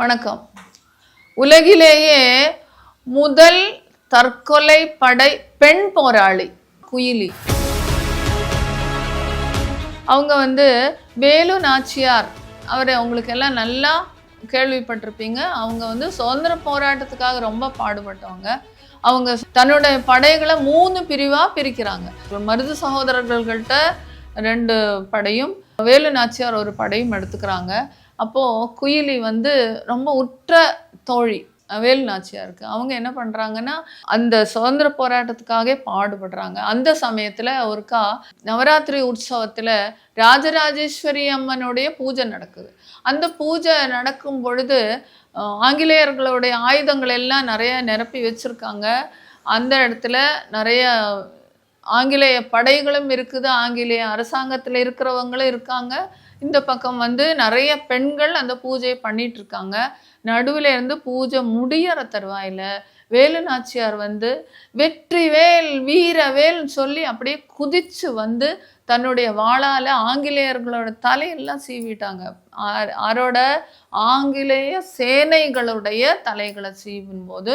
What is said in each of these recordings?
வணக்கம். உலகிலேயே முதல் தற்கொலை படை பெண் போராளி குயிலி. அவங்க வந்து வேலு நாச்சியார். அவரை அவங்களுக்கு எல்லாம் நல்லா கேள்விப்பட்டிருப்பீங்க. அவங்க வந்து சுதந்திர போராட்டத்துக்காக ரொம்ப பாடுபட்டவங்க. அவங்க தன்னுடைய படைகளை மூணு பிரிவாக பிரிக்கிறாங்க. மருது சகோதரர்கள்கிட்ட ரெண்டு படையும் வேலு நாச்சியார் ஒரு படையும் எடுத்துக்கிறாங்க. அப்போது குயிலி வந்து ரொம்ப உற்ற தோழி வேலு நாச்சியாருக்கு. அவங்க என்ன பண்ணுறாங்கன்னா அந்த சுதந்திர போராட்டத்துக்காக பாடுபடுறாங்க. அந்த சமயத்தில் ஒருக்கா நவராத்திரி உற்சவத்தில் ராஜராஜேஸ்வரி அம்மனுடைய பூஜை நடக்குது. அந்த பூஜை நடக்கும் பொழுது ஆங்கிலேயர்களுடைய ஆயுதங்கள் எல்லாம் நிறைய நிரப்பி வச்சுருக்காங்க. அந்த இடத்துல நிறைய ஆங்கிலேய படைகளும் இருக்குது ஆங்கிலேய அரசாங்கத்தில் இருக்கிறவங்களும் இருக்காங்க. இந்த பக்கம் வந்து நிறைய பெண்கள் அந்த பூஜையை பண்ணிட்டு இருக்காங்க. நடுவில் இருந்து பூஜை முடியற தருவாயில வேலு நாச்சியார் வந்து வெற்றி வேல் வீர வேல்னு சொல்லி அப்படியே குதிச்சு வந்து தன்னுடைய வாளால ஆங்கிலேயர்களோட தலையெல்லாம் சீவிட்டாங்க. அரோட ஆங்கிலேய சேனைகளுடைய தலைகளை சீவும் போது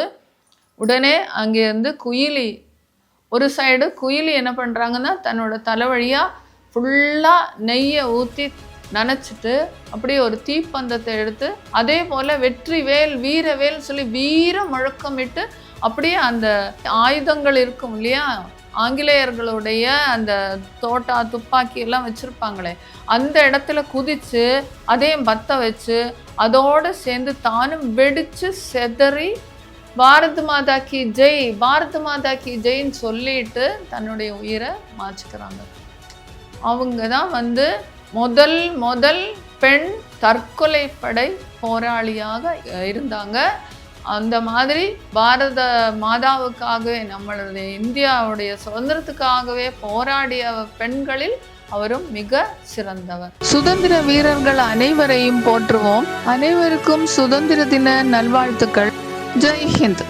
உடனே அங்கேருந்து குயிலி ஒரு சைடு குயிலி என்ன பண்ணுறாங்கன்னா தன்னோட தலைவழியாக ஃபுல்லாக நெய்யை ஊற்றி நனைச்சிட்டு அப்படியே ஒரு தீப்பந்தத்தை எடுத்து அதே போல் வெற்றி வேல் வீரவேல் சொல்லி வீர முழக்கமிட்டு அப்படியே அந்த ஆயுதங்கள் இருக்கும் இல்லையா? ஆங்கிலேயர்களுடைய அந்த தோட்டா துப்பாக்கி எல்லாம் வச்சுருப்பாங்களே அந்த இடத்துல குதித்து அதையும் பற்ற வச்சு அதோடு சேர்ந்து தானும் வெடித்து செதறி பாரத் மாதா கி ஜெய் பாரத் மாதா கி ஜெய்ன்னு சொல்லிட்டு தன்னுடைய உயிரை மாச்சுக்கிறாங்க அவங்க தான் வந்து முதல் முதல் பெண் தற்கொலை படை போராளியாக இருந்தாங்க. அந்த மாதிரி பாரத மாதாவுக்காகவே நம்மளுடைய இந்தியாவுடைய சுதந்திரத்துக்காகவே போராடிய பெண்களில் அவரும் மிக சிறந்தவர். சுதந்திர வீரர்கள் அனைவரையும் போற்றுவோம். அனைவருக்கும் சுதந்திர தின நல்வாழ்த்துக்கள். ஜெய் ஹிந்த்